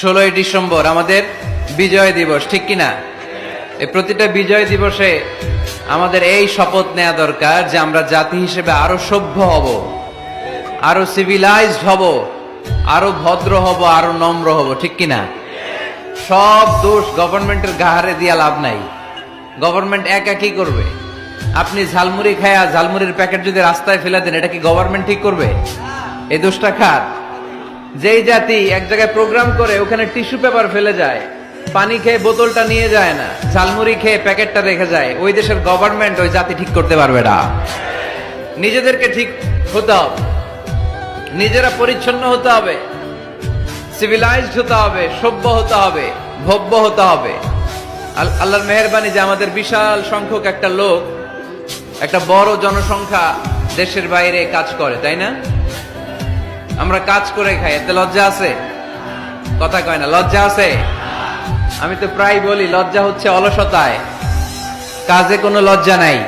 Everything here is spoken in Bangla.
ষোলোই ডিসেম্বর, আমাদের বিজয় দিবস, ঠিক কিনা? এই প্রতিটা বিজয় দিবসে আমাদের এই শপথ নেওয়া দরকার যে আমরা জাতি হিসেবে আরও সভ্য হব, আরও সিভিলাইজড হব, আরও ভদ্র হব, আরও নম্র হব, ঠিক কিনা? সব দোষ গভর্নমেন্টের গাহারে দিয়া লাভ নাই। গভর্নমেন্ট একা কি করবে? আপনি ঝালমুড়ি খায়া ঝালমুড়ির প্যাকেট যদি রাস্তায় ফেলে দেন, এটা কি গভর্নমেন্ট ঠিক করবে? এই দোষটা খার যেই জাতি এক জায়গায় প্রোগ্রাম করে, ওখানে টিস্যু পেপার ফেলে যায়। পানি খেয়ে বোতলটা নিয়ে যায় না, ঝালমুড়ি খেয়ে প্যাকেটটা রেখে যায়। ওই দেশের গভর্নমেন্ট ওই জাতি ঠিক করতে পারবে না। নিজেদেরকে ঠিক হতে হবে। নিজেরা পরিচ্ছন্ন হতে হবে। সিভিলাইজড হতে হবে, সভ্য হতে হবে, ভব্য হতে হবে। আল- আল্লাহর মেহরবানি যে আমাদের বিশাল সংখ্যক একটা লোক, একটা বড় জনসংখ্যা দেশের বাইরে কাজ করে, তাই না? আমরা কাজ করে খাই, এতে লজ্জা আছে? কথা কয় না, লজ্জা আছে? আমি তো প্রায় বলি, লজ্জা হচ্ছে অলসতায়। কাজে কোনো লজ্জা নাই।